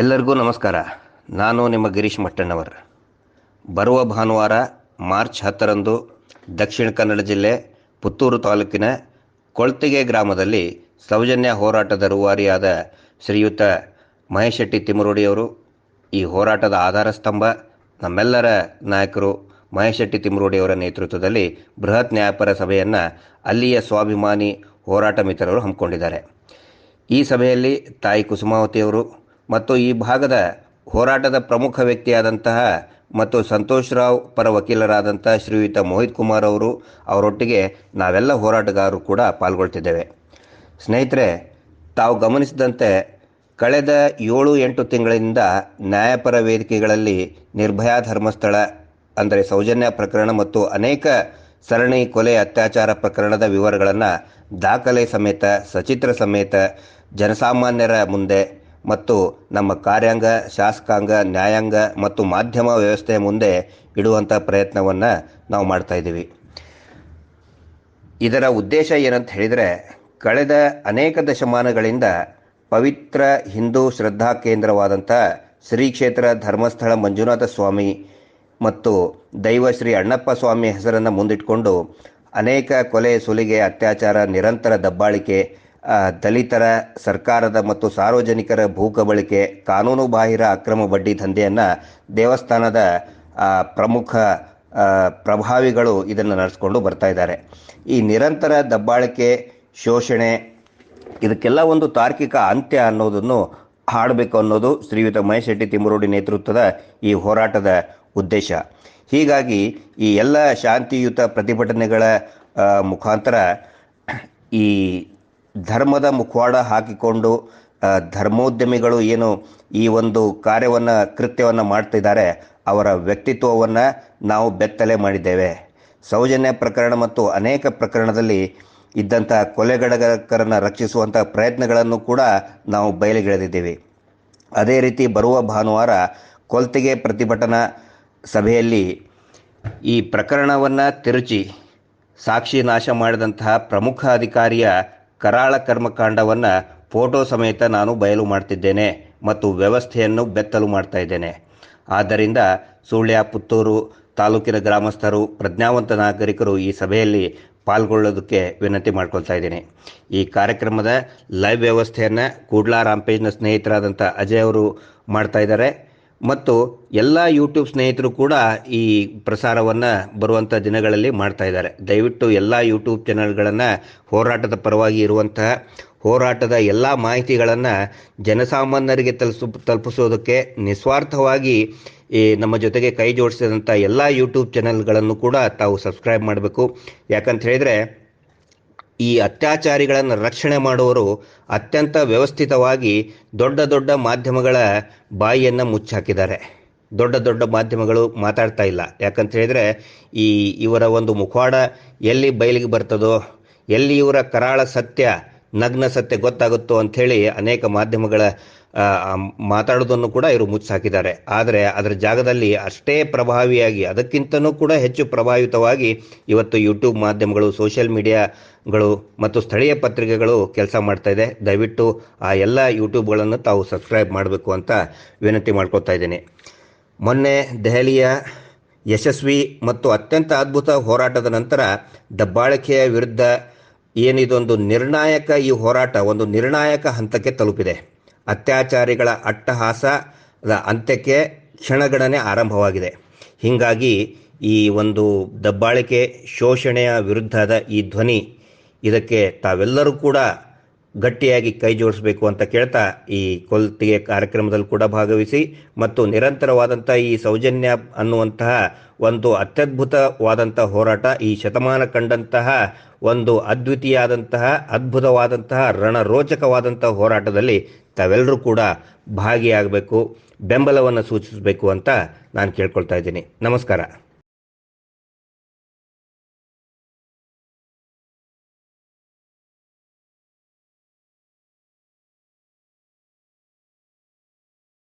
ಎಲ್ಲರಿಗೂ ನಮಸ್ಕಾರ. ನಾನು ನಿಮ್ಮ ಗಿರೀಶ್ ಮಟ್ಟಣ್ಣವರ್. ಬರುವ ಭಾನುವಾರ ಮಾರ್ಚ್ ಹತ್ತರಂದು ದಕ್ಷಿಣ ಕನ್ನಡ ಜಿಲ್ಲೆ ಪುತ್ತೂರು ತಾಲೂಕಿನ ಕೊಳ್ತಿಗೆ ಗ್ರಾಮದಲ್ಲಿ ಸೌಜನ್ಯ ಹೋರಾಟದ ರೂವಾರಿಯಾದ ಶ್ರೀಯುತ ಮಹೇಶ್ ಶೆಟ್ಟಿ ತಿಮರೋಡಿಯವರು ಈ ಹೋರಾಟದ ಆಧಾರ ಸ್ತಂಭ, ನಮ್ಮೆಲ್ಲರ ನಾಯಕರು ಮಹೇಶ್ ಶೆಟ್ಟಿ ತಿಮರೋಡಿಯವರ ನೇತೃತ್ವದಲ್ಲಿ ಬೃಹತ್ ನ್ಯಾಯಪರ ಸಭೆಯನ್ನು ಅಲ್ಲಿಯ ಸ್ವಾಭಿಮಾನಿ ಹೋರಾಟ ಮಿತ್ರರು ಹಮ್ಮಿಕೊಂಡಿದ್ದಾರೆ. ಈ ಸಭೆಯಲ್ಲಿ ತಾಯಿ ಕುಸುಮಾವತಿಯವರು ಮತ್ತು ಈ ಭಾಗದ ಹೋರಾಟದ ಪ್ರಮುಖ ವ್ಯಕ್ತಿಯಾದಂತಹ ಮತ್ತು ಸಂತೋಷ್ ರಾವ್ ಪರ ವಕೀಲರಾದಂಥ ಶ್ರೀಯುತ ಮೋಹಿತ್ ಕುಮಾರ್ ಅವರು, ಅವರೊಟ್ಟಿಗೆ ನಾವೆಲ್ಲ ಹೋರಾಟಗಾರರು ಕೂಡ ಪಾಲ್ಗೊಳ್ತಿದ್ದೇವೆ. ಸ್ನೇಹಿತರೆ, ತಾವು ಗಮನಿಸಿದಂತೆ ಕಳೆದ ಏಳು ಎಂಟು ತಿಂಗಳಿಂದ ನ್ಯಾಯಪರ ವೇದಿಕೆಗಳಲ್ಲಿ ನಿರ್ಭಯಾ ಧರ್ಮಸ್ಥಳ, ಅಂದರೆ ಸೌಜನ್ಯ ಪ್ರಕರಣ ಮತ್ತು ಅನೇಕ ಸರಣಿ ಕೊಲೆ ಅತ್ಯಾಚಾರ ಪ್ರಕರಣದ ವಿವರಗಳನ್ನು ದಾಖಲೆ ಸಮೇತ, ಸಚಿತ್ರ ಸಮೇತ, ಜನಸಾಮಾನ್ಯರ ಮುಂದೆ ಮತ್ತು ನಮ್ಮ ಕಾರ್ಯಾಂಗ, ಶಾಸಕಾಂಗ, ನ್ಯಾಯಾಂಗ ಮತ್ತು ಮಾಧ್ಯಮ ವ್ಯವಸ್ಥೆಯ ಮುಂದೆ ಇಡುವಂಥ ಪ್ರಯತ್ನವನ್ನು ನಾವು ಮಾಡ್ತಾ ಇದ್ದೀವಿ. ಇದರ ಉದ್ದೇಶ ಏನಂತ ಹೇಳಿದರೆ, ಕಳೆದ ಅನೇಕ ದಶಮಾನಗಳಿಂದ ಪವಿತ್ರ ಹಿಂದೂ ಶ್ರದ್ಧಾ ಕೇಂದ್ರವಾದಂಥ ಶ್ರೀ ಕ್ಷೇತ್ರ ಧರ್ಮಸ್ಥಳ ಮಂಜುನಾಥ ಸ್ವಾಮಿ ಮತ್ತು ದೈವ ಶ್ರೀ ಅಣ್ಣಪ್ಪ ಸ್ವಾಮಿ ಹೆಸರನ್ನು ಮುಂದಿಟ್ಕೊಂಡು ಅನೇಕ ಕೊಲೆ, ಸುಲಿಗೆ, ಅತ್ಯಾಚಾರ, ನಿರಂತರ ದಬ್ಬಾಳಿಕೆ ದಲಿತರ ಸರ್ಕಾರದ ಮತ್ತು ಸಾರ್ವಜನಿಕರ ಭೂಕಬಳಿಕೆ ಕಾನೂನು ಬಾಹಿರ ಅಕ್ರಮ ಬಡ್ಡಿ ದಂಧೆಯನ್ನು ದೇವಸ್ಥಾನದ ಪ್ರಮುಖ ಪ್ರಭಾವಿಗಳು ಇದನ್ನು ನಡೆಸ್ಕೊಂಡು ಬರ್ತಾ ಇದ್ದಾರೆ. ಈ ನಿರಂತರ ದಬ್ಬಾಳಿಕೆ, ಶೋಷಣೆ, ಇದಕ್ಕೆಲ್ಲ ಒಂದು ತಾರ್ಕಿಕ ಅಂತ್ಯ ಅನ್ನೋದನ್ನು ಹಾಡಬೇಕು ಅನ್ನೋದು ಶ್ರೀಯುತ ಮಹೇಶ್ ಶೆಟ್ಟಿ ತಿಮ್ಮರೋಡಿ ನೇತೃತ್ವದ ಈ ಹೋರಾಟದ ಉದ್ದೇಶ. ಹೀಗಾಗಿ ಈ ಎಲ್ಲ ಶಾಂತಿಯುತ ಪ್ರತಿಭಟನೆಗಳ ಮುಖಾಂತರ ಈ ಧರ್ಮದ ಮುಖವಾಡ ಹಾಕಿಕೊಂಡು ಧರ್ಮೋದ್ಯಮಿಗಳು ಏನು ಈ ಒಂದು ಕಾರ್ಯವನ್ನು, ಕೃತ್ಯವನ್ನು ಮಾಡ್ತಿದ್ದಾರೆ, ಅವರ ವ್ಯಕ್ತಿತ್ವವನ್ನು ನಾವು ಬೆತ್ತಲೆ ಮಾಡಿದ್ದೇವೆ. ಸೌಜನ್ಯ ಪ್ರಕರಣ ಮತ್ತು ಅನೇಕ ಪ್ರಕರಣದಲ್ಲಿ ಇದ್ದಂಥ ಕೊಲೆಗಡಗರನ್ನು ರಕ್ಷಿಸುವಂಥ ಪ್ರಯತ್ನಗಳನ್ನು ಕೂಡ ನಾವು ಬಯಲಿಗೆಳೆದಿದ್ದೀವಿ. ಅದೇ ರೀತಿ ಬರುವ ಭಾನುವಾರ ಕೊಲ್ತಿಗೆ ಪ್ರತಿಭಟನಾ ಸಭೆಯಲ್ಲಿ ಈ ಪ್ರಕರಣವನ್ನು ತಿರುಚಿ, ಸಾಕ್ಷಿ ನಾಶ ಮಾಡಿದಂತಹ ಪ್ರಮುಖ ಅಧಿಕಾರಿಯ ಕರಾಳ ಕರ್ಮಕಾಂಡವನ್ನು ಫೋಟೋ ಸಮೇತ ನಾನು ಬಯಲು ಮಾಡ್ತಿದ್ದೇನೆ ಮತ್ತು ವ್ಯವಸ್ಥೆಯನ್ನು ಬೆತ್ತಲು ಮಾಡ್ತಾ ಇದ್ದೇನೆ. ಆದ್ದರಿಂದ ಸುಳ್ಯ ಪುತ್ತೂರು ತಾಲೂಕಿನ ಗ್ರಾಮಸ್ಥರು, ಪ್ರಜ್ಞಾವಂತ ನಾಗರಿಕರು ಈ ಸಭೆಯಲ್ಲಿ ಪಾಲ್ಗೊಳ್ಳೋದಕ್ಕೆ ವಿನಂತಿ ಮಾಡ್ಕೊಳ್ತಾ ಇದ್ದೀನಿ. ಈ ಕಾರ್ಯಕ್ರಮದ ಲೈವ್ ವ್ಯವಸ್ಥೆಯನ್ನು ಕೂಡ್ಲಾ ರಾಂಪೇಜ್ನ ಸ್ನೇಹಿತರಾದಂಥ ಅಜಯ್ ಅವರು ಮಾಡ್ತಾ ಇದ್ದಾರೆ. ಮತ್ತು ಎಲ್ಲ ಯೂಟ್ಯೂಬ್ ಸ್ನೇಹಿತರು ಕೂಡ ಈ ಪ್ರಸಾರವನ್ನು ಬರುವಂಥ ದಿನಗಳಲ್ಲಿ ಮಾಡ್ತಾ ಇದ್ದಾರೆ. ದಯವಿಟ್ಟು ಎಲ್ಲ ಯೂಟ್ಯೂಬ್ ಚಾನಲ್ಗಳನ್ನು ಹೋರಾಟದ ಪರವಾಗಿ ಇರುವಂತಹ, ಹೋರಾಟದ ಎಲ್ಲ ಮಾಹಿತಿಗಳನ್ನು ಜನಸಾಮಾನ್ಯರಿಗೆ ತಲುಸು ತಲುಪಿಸೋದಕ್ಕೆ ನಿಸ್ವಾರ್ಥವಾಗಿ ಈ ನಮ್ಮ ಜೊತೆಗೆ ಕೈ ಜೋಡಿಸಿದಂಥ ಎಲ್ಲ ಯೂಟ್ಯೂಬ್ ಚಾನಲ್ಗಳನ್ನು ಕೂಡ ತಾವು ಸಬ್ಸ್ಕ್ರೈಬ್ ಮಾಡಬೇಕು. ಯಾಕಂತ ಹೇಳಿದರೆ ಈ ಅತ್ಯಾಚಾರಿಗಳನ್ನು ರಕ್ಷಣೆ ಮಾಡುವವರು ಅತ್ಯಂತ ವ್ಯವಸ್ಥಿತವಾಗಿ ದೊಡ್ಡ ದೊಡ್ಡ ಮಾಧ್ಯಮಗಳ ಬಾಯಿಯನ್ನು ಮುಚ್ಚಾಕಿದ್ದಾರೆ. ದೊಡ್ಡ ದೊಡ್ಡ ಮಾಧ್ಯಮಗಳು ಮಾತಾಡ್ತಾ ಇಲ್ಲ. ಯಾಕಂತ ಹೇಳಿದರೆ ಈ ಇವರ ಒಂದು ಮುಖವಾಡ ಎಲ್ಲಿ ಬಯಲಿಗೆ ಬರ್ತದೋ, ಎಲ್ಲಿ ಇವರ ಕರಾಳ ಸತ್ಯ, ನಗ್ನ ಸತ್ಯ ಗೊತ್ತಾಗುತ್ತೋ ಅಂಥೇಳಿ ಅನೇಕ ಮಾಧ್ಯಮಗಳ ಮಾತಾಡೋದನ್ನು ಕೂಡ ಇವರು ಮುಚ್ಚಾಕಿದ್ದಾರೆ. ಆದರೆ ಅದರ ಜಾಗದಲ್ಲಿ ಅಷ್ಟೇ ಪ್ರಭಾವಿಯಾಗಿ, ಅದಕ್ಕಿಂತನೂ ಕೂಡ ಹೆಚ್ಚು ಪ್ರಭಾವಿತವಾಗಿ ಇವತ್ತು ಯೂಟ್ಯೂಬ್ ಮಾಧ್ಯಮಗಳು ಸೋಷಿಯಲ್ ಮೀಡಿಯಾಗಳು ಮತ್ತು ಸ್ಥಳೀಯ ಪತ್ರಿಕೆಗಳು ಕೆಲಸ ಮಾಡ್ತಾ ಇದೆ. ದಯವಿಟ್ಟು ಆ ಎಲ್ಲ ಯೂಟ್ಯೂಬ್ಗಳನ್ನು ತಾವು ಸಬ್ಸ್ಕ್ರೈಬ್ ಮಾಡಬೇಕು ಅಂತ ವಿನಂತಿ ಮಾಡ್ಕೊತಾ ಇದ್ದೀನಿ. ಮೊನ್ನೆ ದೆಹಲಿಯ ಯಶಸ್ವಿ ಮತ್ತು ಅತ್ಯಂತ ಅದ್ಭುತ ಹೋರಾಟದ ನಂತರ ದಬ್ಬಾಳಿಕೆಯ ವಿರುದ್ಧ ಏನಿದೊಂದು ನಿರ್ಣಾಯಕ ಈ ಹೋರಾಟ ಒಂದು ನಿರ್ಣಾಯಕ ಹಂತಕ್ಕೆ ತಲುಪಿದೆ. ಅತ್ಯಾಚಾರಿಗಳ ಅಟ್ಟಹಾಸದ ಅಂತ್ಯಕ್ಕೆ ಕ್ಷಣಗಣನೆ ಆರಂಭವಾಗಿದೆ. ಹೀಗಾಗಿ ಈ ಒಂದು ದಬ್ಬಾಳಿಕೆ ಶೋಷಣೆಯ ವಿರುದ್ಧದ ಈ ಧ್ವನಿ ಇದಕ್ಕೆ ತಾವೆಲ್ಲರೂ ಕೂಡ ಗಟ್ಟಿಯಾಗಿ ಕೈ ಜೋಡಿಸಬೇಕು ಅಂತ ಕೇಳ್ತಾ ಈ ಕೊಲ್ತಿಗೆ ಕಾರ್ಯಕ್ರಮದಲ್ಲಿ ಕೂಡ ಭಾಗವಹಿಸಿ ಮತ್ತು ನಿರಂತರವಾದಂಥ ಈ ಸೌಜನ್ಯ ಅನ್ನುವಂತಹ ಒಂದು ಅತ್ಯದ್ಭುತವಾದಂಥ ಹೋರಾಟ, ಈ ಶತಮಾನ ಕಂಡಂತಹ ಒಂದು ಅದ್ವಿತೀಯಾದಂತಹ, ಅದ್ಭುತವಾದಂತಹ ರಣರೋಚಕವಾದಂತಹ ಹೋರಾಟದಲ್ಲಿ ತಾವೆಲ್ಲರೂ ಕೂಡ ಭಾಗಿಯಾಗಬೇಕು, ಬೆಂಬಲವನ್ನು ಸೂಚಿಸಬೇಕು ಅಂತ ನಾನು ಕೇಳ್ಕೊಳ್ತಾ ಇದ್ದೀನಿ. ನಮಸ್ಕಾರ.